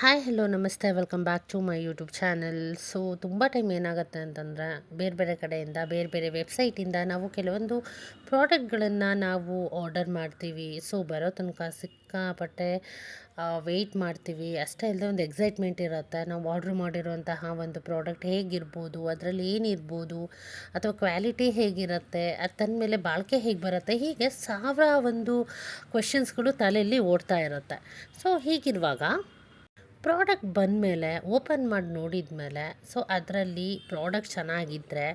Hi hello ನಮಸ್ತೆ. Welcome back to my YouTube channel so ತುಂಬ time ಏನಾಗುತ್ತೆ ಅಂತಂದರೆ, ಬೇರೆ ಬೇರೆ ಕಡೆಯಿಂದ, ಬೇರೆ ಬೇರೆ ವೆಬ್ಸೈಟಿಂದ ನಾವು ಕೆಲವೊಂದು ಪ್ರಾಡಕ್ಟ್ಗಳನ್ನು ನಾವು ಆರ್ಡರ್ ಮಾಡ್ತೀವಿ. ಸೊ ಬರೋ ತನಕ ಸಿಕ್ಕಾಪಟ್ಟೆ ವೆಯ್ಟ್ ಮಾಡ್ತೀವಿ. ಅಷ್ಟೇ ಅಲ್ಲದೆ ಒಂದು ಎಕ್ಸೈಟ್ಮೆಂಟ್ ಇರುತ್ತೆ. ನಾವು ಆರ್ಡ್ರ್ ಮಾಡಿರುವಂತಹ ಒಂದು ಪ್ರಾಡಕ್ಟ್ ಹೇಗಿರ್ಬೋದು, ಅದರಲ್ಲಿ ಏನಿರ್ಬೋದು, ಅಥವಾ ಕ್ವಾಲಿಟಿ ಹೇಗಿರುತ್ತೆ, ಅದು ತಂದಮೇಲೆ ಬಾಳಿಕೆ ಹೇಗೆ ಬರುತ್ತೆ, ಹೀಗೆ ಸಾವಿರ ಒಂದು ಕ್ವೆಶನ್ಸ್ಗಳು ತಲೆಯಲ್ಲಿ ಓಡ್ತಾ ಇರುತ್ತೆ. ಸೊ ಹೀಗಿರುವಾಗ ಪ್ರಾಡಕ್ಟ್ ಬಂದಮೇಲೆ, ಓಪನ್ ಮಾಡಿ ನೋಡಿದ ಮೇಲೆ ಸೊ ಅದರಲ್ಲಿ ಪ್ರಾಡಕ್ಟ್ ಚೆನ್ನಾಗಿದ್ದರೆ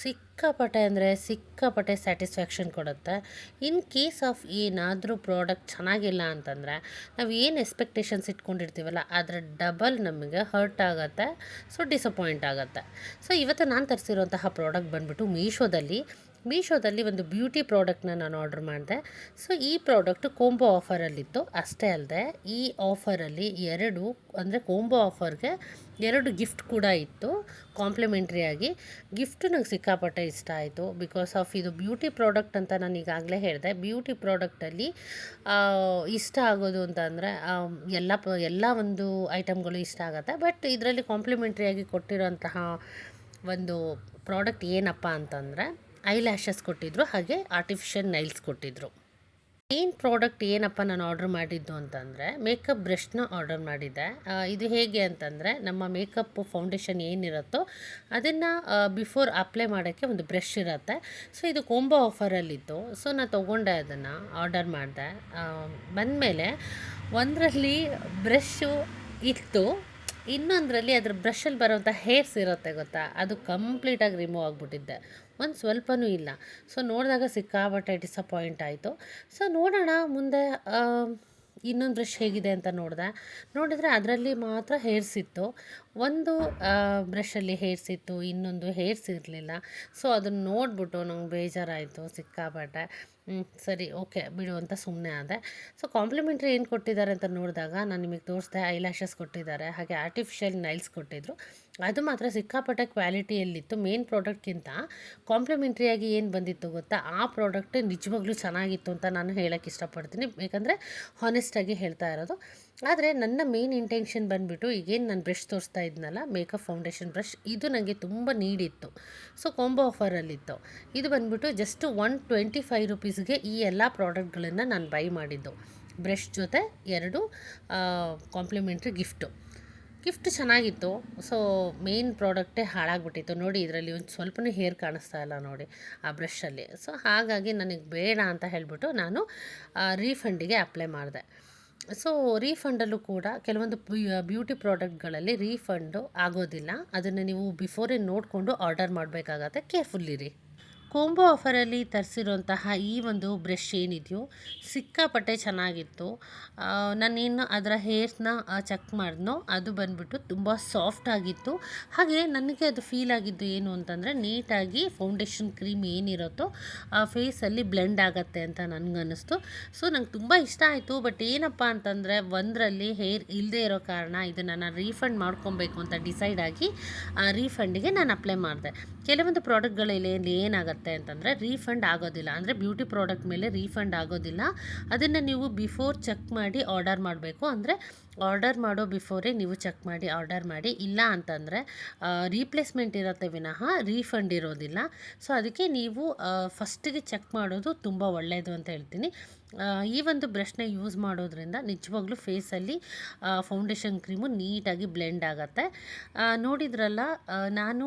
ಸಿಕ್ಕಾಪಟ್ಟೆ ಅಂದರೆ ಸಿಕ್ಕಾಪಟ್ಟೆ ಸ್ಯಾಟಿಸ್ಫ್ಯಾಕ್ಷನ್ ಕೊಡುತ್ತೆ. ಇನ್ ಕೇಸ್ ಆಫ್ ಏನಾದರೂ ಪ್ರಾಡಕ್ಟ್ ಚೆನ್ನಾಗಿಲ್ಲ ಅಂತಂದರೆ, ನಾವು ಏನು ಎಕ್ಸ್ಪೆಕ್ಟೇಷನ್ಸ್ ಇಟ್ಕೊಂಡಿರ್ತೀವಲ್ಲ, ಅದರ ಡಬಲ್ ನಮಗೆ ಹರ್ಟ್ ಆಗುತ್ತೆ, ಸೊ ಡಿಸಪಾಯಿಂಟ್ ಆಗುತ್ತೆ. ಸೊ ಇವತ್ತು ನಾನು ತರಿಸಿರುವಂತಹ ಪ್ರಾಡಕ್ಟ್ ಬಂದುಬಿಟ್ಟು ಮೀಶೋದಲ್ಲಿ ಮೀಶೋದಲ್ಲಿ ಒಂದು ಬ್ಯೂಟಿ ಪ್ರಾಡಕ್ಟ್ನ ನಾನು ಆರ್ಡ್ರ್ ಮಾಡಿದೆ. ಸೊ, ಈ ಪ್ರಾಡಕ್ಟ್ ಕೋಂಬೋ ಆಫರಲ್ಲಿತ್ತು. ಅಷ್ಟೇ ಅಲ್ಲದೆ, ಈ ಆಫರಲ್ಲಿ ಎರಡು, ಅಂದರೆ ಕೋಂಬೋ ಆಫರ್ಗೆ ಎರಡು ಗಿಫ್ಟ್ ಕೂಡ ಇತ್ತು. ಕಾಂಪ್ಲಿಮೆಂಟ್ರಿಯಾಗಿ ಗಿಫ್ಟು ನಂಗೆ ಸಿಕ್ಕಾಪಟ್ಟೆ ಇಷ್ಟ ಆಯಿತು. ಬಿಕಾಸ್ ಆಫ್ ಇದು ಬ್ಯೂಟಿ ಪ್ರಾಡಕ್ಟ್ ಅಂತ ನಾನು ಈಗಾಗಲೇ ಹೇಳಿದೆ. ಬ್ಯೂಟಿ ಪ್ರಾಡಕ್ಟಲ್ಲಿ ಇಷ್ಟ ಆಗೋದು ಅಂತ ಅಂದರೆ ಎಲ್ಲ ಎಲ್ಲ ಒಂದು ಐಟಮ್ಗಳು ಇಷ್ಟ ಆಗುತ್ತೆ. ಬಟ್ ಇದರಲ್ಲಿ ಕಾಂಪ್ಲಿಮೆಂಟ್ರಿಯಾಗಿ ಕೊಟ್ಟಿರೋಂತಹ ಒಂದು ಪ್ರಾಡಕ್ಟ್ ಏನಪ್ಪ ಅಂತಂದರೆ ಐ ಲ್ಯಾಶಸ್ ಕೊಟ್ಟಿದ್ದರು ಹಾಗೆ ಆರ್ಟಿಫಿಷಿಯಲ್ ನೈಲ್ಸ್ ಕೊಟ್ಟಿದ್ದರು ಮೇನ್ ಪ್ರಾಡಕ್ಟ್ ಏನಪ್ಪ ನಾನು ಆರ್ಡ್ರ್ ಮಾಡಿದ್ದು ಅಂತಂದರೆ ಮೇಕಪ್ ಬ್ರಷ್ನ ಆರ್ಡರ್ ಮಾಡಿದ್ದೆ. ಇದು ಹೇಗೆ ಅಂತಂದರೆ, ನಮ್ಮ ಮೇಕಪ್ ಫೌಂಡೇಶನ್ ಏನಿರುತ್ತೋ ಅದನ್ನು ಬಿಫೋರ್ ಅಪ್ಲೈ ಮಾಡೋಕ್ಕೆ ಒಂದು ಬ್ರಷ್ ಇರುತ್ತೆ. ಸೊ ಇದು ಕೊಂಬೋ ಆಫರಲ್ಲಿತ್ತು ಸೊ ನಾನು ತೊಗೊಂಡೆ ಅದನ್ನು ಆರ್ಡರ್ ಮಾಡಿದೆ. ಬಂದಮೇಲೆ ಒಂದರಲ್ಲಿ ಬ್ರಷ್ಷು ಇತ್ತು. ಇನ್ನೊಂದರಲ್ಲಿ ಅದ್ರ ಬ್ರಷಲ್ಲಿ ಬರೋವಂಥ ಹೇರ್ಸ್ ಇರುತ್ತೆ ಗೊತ್ತಾ? ಅದು ಕಂಪ್ಲೀಟಾಗಿ ರಿಮೂವ್ ಆಗಿಬಿಟ್ಟಿದ್ದೆ. ಒಂದು ಸ್ವಲ್ಪನೂ ಇಲ್ಲ. ಸೊ ನೋಡಿದಾಗ ಸಿಕ್ಕಾಬಟ್ಟೆ ಡಿಸಪಾಯಿಂಟ್ ಆಯಿತು. ಸೊ ನೋಡೋಣ ಮುಂದೆ ಇನ್ನೊಂದು ಬ್ರಷ್ ಹೇಗಿದೆ ಅಂತ ನೋಡಿದೆ. ನೋಡಿದರೆ ಅದರಲ್ಲಿ ಮಾತ್ರ ಹೇರ್ಸ್ ಇತ್ತು. ಒಂದು ಬ್ರಷಲ್ಲಿ ಹೇರ್ಸ್ ಇತ್ತು, ಇನ್ನೊಂದು ಹೇರ್ಸ್ ಇರಲಿಲ್ಲ. ಸೊ ಅದನ್ನು ನೋಡಿಬಿಟ್ಟು ನಂಗೆ ಬೇಜಾರಾಯಿತು ಸಿಕ್ಕಾಪಟ್ಟೆ. ಸರಿ, ಓಕೆ, ಬಿಡು ಅಂತ ಸುಮ್ಮನೆ ಆದೆ. ಸೊ ಕಾಂಪ್ಲಿಮೆಂಟ್ರಿ ಏನು ಕೊಟ್ಟಿದ್ದಾರೆ ಅಂತ ನೋಡಿದಾಗ ನಾನು ನಿಮಗೆ ತೋರಿಸ್ದೆ ಐ ಲ್ಯಾಶಸ್ ಕೊಟ್ಟಿದ್ದಾರೆ, ಹಾಗೆ ಆರ್ಟಿಫಿಷಿಯಲ್ ನೈಲ್ಸ್ ಕೊಟ್ಟಿದ್ದರು ಅದು ಮಾತ್ರ ಸಿಕ್ಕಾಪಟ್ಟೆ ಕ್ವಾಲಿಟಿಯಲ್ಲಿತ್ತು ಮೇನ್ ಪ್ರಾಡಕ್ಟ್ಗಿಂತ ಕಾಂಪ್ಲಿಮೆಂಟ್ರಿಯಾಗಿ ಏನು ಬಂದಿತ್ತು ಗೊತ್ತಾ? ಆ ಪ್ರಾಡಕ್ಟ್ ನಿಜವಾಗ್ಲೂ ಚೆನ್ನಾಗಿತ್ತು ಅಂತ ನಾನು ಹೇಳೋಕ್ಕೆ ಇಷ್ಟಪಡ್ತೀನಿ. ಯಾಕಂದರೆ ಹಾನೆಸ್ಟಾಗಿ ಹೇಳ್ತಾ ಇರೋದು. ಆದರೆ ನನ್ನ ಮೇನ್ ಇಂಟೆನ್ಷನ್ ಬಂದುಬಿಟ್ಟು ಈಗೇನು ನಾನು ಬ್ರಷ್ ತೋರಿಸ್ತಾ ಇದ್ನಲ್ಲ ಮೇಕಪ್ ಫೌಂಡೇಶನ್ ಬ್ರಷ್ ಇದು ನನಗೆ ತುಂಬ ನೀಡಿತ್ತು. ಸೊ ಕೊಂಬೋ ಆಫರಲ್ಲಿತ್ತು ಇದು ಬಂದುಬಿಟ್ಟು ಜಸ್ಟ್ ಒನ್ ಟ್ವೆಂಟಿ ಫೈವ್ ರುಪೀಸ್ಗೆ ಈ ಎಲ್ಲ ಪ್ರಾಡಕ್ಟ್ಗಳನ್ನು ನಾನು ಬೈ ಮಾಡಿದ್ದು. ಬ್ರಷ್ ಜೊತೆ ಎರಡು ಕಾಂಪ್ಲಿಮೆಂಟ್ರಿ ಗಿಫ್ಟು ಗಿಫ್ಟ್ ಚೆನ್ನಾಗಿತ್ತು. ಸೊ ಮೇನ್ ಪ್ರಾಡಕ್ಟೇ ಹಾಳಾಗ್ಬಿಟ್ಟಿತ್ತು. ನೋಡಿ, ಇದರಲ್ಲಿ ಒಂದು ಸ್ವಲ್ಪನೂ ಹೇರ್ ಕಾಣಿಸ್ತಾ ಇಲ್ಲ ನೋಡಿ, ಆ ಬ್ರಷಲ್ಲಿ ಸೊ ಹಾಗಾಗಿ ನನಗೆ ಬೇಡ ಅಂತ ಹೇಳಿಬಿಟ್ಟು ನಾನು ರೀಫಂಡಿಗೆ ಅಪ್ಲೈ ಮಾಡಿದೆ. ಸೊ ರೀಫಂಡಲ್ಲೂ ಕೂಡ ಕೆಲವೊಂದು ಬ್ಯೂಟಿ ಪ್ರಾಡಕ್ಟ್ಗಳಲ್ಲಿ ರೀಫಂಡು ಆಗೋದಿಲ್ಲ. ಅದನ್ನು ನೀವು ಬಿಫೋರೇ ನೋಡಿಕೊಂಡು ಆರ್ಡರ್ ಮಾಡಬೇಕಾಗತ್ತೆ. ಕೇರ್ಫುಲ್ಲಿರಿ ಕೋಂಬೋ ಆಫರಲ್ಲಿ ತರಿಸಿರುವಂತಹ ಈ ಒಂದು ಬ್ರಷ್ ಏನಿದೆಯೋ, ಸಿಕ್ಕಾಪಟ್ಟೆ ಚೆನ್ನಾಗಿತ್ತು. ನಾನೇನು ಅದರ ಹೇರ್ಸ್ನ ಚೆಕ್ ಮಾಡಿದ್ನೋ, ಅದು ಬಂದುಬಿಟ್ಟು ತುಂಬ ಸಾಫ್ಟ್ ಆಗಿತ್ತು. ಹಾಗೆ ನನಗೆ ಅದು ಫೀಲ್ ಆಗಿದ್ದು ಏನು ಅಂತಂದರೆ, ನೀಟಾಗಿ ಫೌಂಡೇಶನ್ ಕ್ರೀಮ್ ಏನಿರುತ್ತೋ, ಆ ಫೇಸಲ್ಲಿ ಬ್ಲೆಂಡ್ ಆಗುತ್ತೆ ಅಂತ ನನಗನ್ನಿಸ್ತು ಸೊ ನಂಗೆ ತುಂಬ ಇಷ್ಟ ಆಯಿತು. ಬಟ್ ಏನಪ್ಪ ಅಂತಂದರೆ, ಒಂದರಲ್ಲಿ ಹೇರ್ ಇಲ್ಲದೆ ಇರೋ ಕಾರಣ ಇದನ್ನು ನಾನು ರೀಫಂಡ್ ಮಾಡ್ಕೊಬೇಕು ಅಂತ ಡಿಸೈಡ್ ಆಗಿ ರೀಫಂಡಿಗೆ ನಾನು ಅಪ್ಲೈ ಮಾಡಿದೆ. ಕೆಲವೊಂದು ಪ್ರಾಡಕ್ಟ್ಗಳಲ್ಲಿ ಏನಾಗುತ್ತೆ ಏನಾಗುತ್ತೆ ಅಂತಂದರೆ ರೀಫಂಡ್ ಆಗೋದಿಲ್ಲ. ಅಂದರೆ ಬ್ಯೂಟಿ ಪ್ರಾಡಕ್ಟ್ ಮೇಲೆ ರೀಫಂಡ್ ಆಗೋದಿಲ್ಲ. ಅದನ್ನು ನೀವು ಬಿಫೋರ್ ಚೆಕ್ ಮಾಡಿ ಆರ್ಡರ್ ಮಾಡಬೇಕು. ಅಂದರೆ ಆರ್ಡರ್ ಮಾಡೋ ಬಿಫೋರೇ ನೀವು ಚೆಕ್ ಮಾಡಿ ಆರ್ಡರ್ ಮಾಡಿ. ಇಲ್ಲ ಅಂತಂದರೆ ರೀಪ್ಲೇಸ್ಮೆಂಟ್ ಇರುತ್ತೆ ವಿನಃ ರೀಫಂಡ್ ಇರೋದಿಲ್ಲ. ಸೊ ಅದಕ್ಕೆ ನೀವು ಫಸ್ಟಿಗೆ ಚೆಕ್ ಮಾಡೋದು ತುಂಬ ಒಳ್ಳೆಯದು ಅಂತ ಹೇಳ್ತೀನಿ. ಈ ಒಂದು ಬ್ರಷ್ನ ಯೂಸ್ ಮಾಡೋದ್ರಿಂದ ನಿಜವಾಗ್ಲೂ ಫೇಸಲ್ಲಿ ಫೌಂಡೇಶನ್ ಕ್ರೀಮು ನೀಟಾಗಿ ಬ್ಲೆಂಡ್ ಆಗುತ್ತೆ. ನೋಡಿದ್ರಲ್ಲ ನಾನು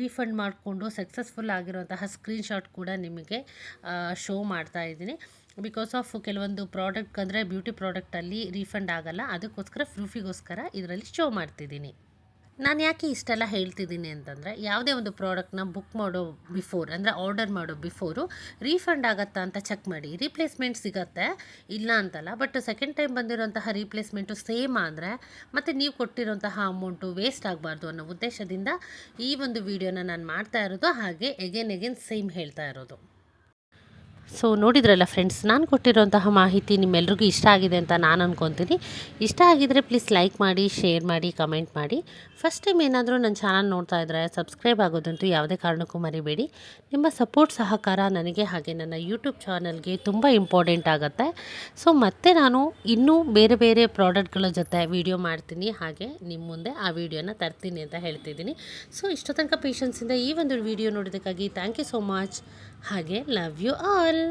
ರೀಫಂಡ್ ಮಾಡಿಕೊಂಡು ಸಕ್ಸಸ್ಫುಲ್ ಆಗಿರುವಂತಹ ಸ್ಕ್ರೀನ್ಶಾಟ್ ಕೂಡ ನಿಮಗೆ ಶೋ ಮಾಡ್ತಾ ಇದ್ದೀನಿ. ಬಿಕಾಸ್ ಆಫ್ ಕೆಲವೊಂದು ಪ್ರಾಡಕ್ಟ್ ಅಂದರೆ ಬ್ಯೂಟಿ ಪ್ರಾಡಕ್ಟಲ್ಲಿ ರೀಫಂಡ್ ಆಗಲ್ಲ. ಅದಕ್ಕೋಸ್ಕರ ಪ್ರೂಫಿಗೋಸ್ಕರ ಇದರಲ್ಲಿ ಶೋ ಮಾಡ್ತಿದ್ದೀನಿ. ನಾನು ಯಾಕೆ ಇಷ್ಟೆಲ್ಲ ಹೇಳ್ತಿದ್ದೀನಿ ಅಂತಂದರೆ, ಯಾವುದೇ ಒಂದು ಪ್ರಾಡಕ್ಟ್ನ ಬುಕ್ ಮಾಡೋ ಬಿಫೋರ್ ಅಂದರೆ ಆರ್ಡರ್ ಮಾಡೋ ಬಿಫೋರು ರೀಫಂಡ್ ಆಗುತ್ತಾ ಅಂತ ಚೆಕ್ ಮಾಡಿ. ರೀಪ್ಲೇಸ್ಮೆಂಟ್ ಸಿಗತ್ತೆ, ಇಲ್ಲ ಅಂತಲ್ಲ ಬಟ್ ಸೆಕೆಂಡ್ ಟೈಮ್ ಬಂದಿರೋಂತಹ ರೀಪ್ಲೇಸ್ಮೆಂಟು ಸೇಮ್ ಆದರೆ, ಮತ್ತು ನೀವು ಕೊಟ್ಟಿರೋಂತಹ ಅಮೌಂಟು ವೇಸ್ಟ್ ಆಗಬಾರ್ದು ಅನ್ನೋ ಉದ್ದೇಶದಿಂದ ಈ ಒಂದು ವಿಡಿಯೋನ ನಾನು ಮಾಡ್ತಾ ಇರೋದು, ಹಾಗೆ ಎಗೇನ್ ಎಗೇನ್ ಸೇಮ್ ಹೇಳ್ತಾ ಇರೋದು. ಸೊ ನೋಡಿದ್ರಲ್ಲ ಫ್ರೆಂಡ್ಸ್ ನಾನು ಕೊಟ್ಟಿರೋಂತಹ ಮಾಹಿತಿ ನಿಮ್ಮೆಲ್ರಿಗೂ ಇಷ್ಟ ಆಗಿದೆ ಅಂತ ನಾನು ಅಂದ್ಕೊತೀನಿ ಇಷ್ಟ ಆಗಿದರೆ ಪ್ಲೀಸ್ ಲೈಕ್ ಮಾಡಿ ಶೇರ್ ಮಾಡಿ ಕಮೆಂಟ್ ಮಾಡಿ. ಫಸ್ಟ್ ಟೈಮ್ ಏನಾದರೂ ನನ್ನ ಚಾನಲ್ ನೋಡ್ತಾ ಇದ್ದರೆ ಸಬ್ಸ್ಕ್ರೈಬ್ ಆಗೋದಂತೂ ಯಾವುದೇ ಕಾರಣಕ್ಕೂ ಮರಿಬೇಡಿ. ನಿಮ್ಮ ಸಪೋರ್ಟ್ ಸಹಕಾರ ನನಗೆ ಹಾಗೆ ನನ್ನ ಯೂಟ್ಯೂಬ್ ಚಾನಲ್ಗೆ ತುಂಬ ಇಂಪಾರ್ಟೆಂಟ್ ಆಗುತ್ತೆ. ಸೊ ಮತ್ತೆ ನಾನು ಇನ್ನೂ ಬೇರೆ ಬೇರೆ ಪ್ರಾಡಕ್ಟ್ಗಳ ಜೊತೆ ವಿಡಿಯೋ ಮಾಡ್ತೀನಿ. ಹಾಗೆ ನಿಮ್ಮ ಮುಂದೆ ಆ ವಿಡಿಯೋನ ತರ್ತೀನಿ ಅಂತ ಹೇಳ್ತಿದ್ದೀನಿ. ಸೊ ಇಷ್ಟೋ ತನಕ ಪೇಷನ್ಸಿಂದ ಈ ಒಂದು ವಿಡಿಯೋ ನೋಡೋದಕ್ಕಾಗಿ ಥ್ಯಾಂಕ್ ಯು ಸೋ ಮಚ್ ಹಾಗೆ ಲವ್ ಯು ಆಲ್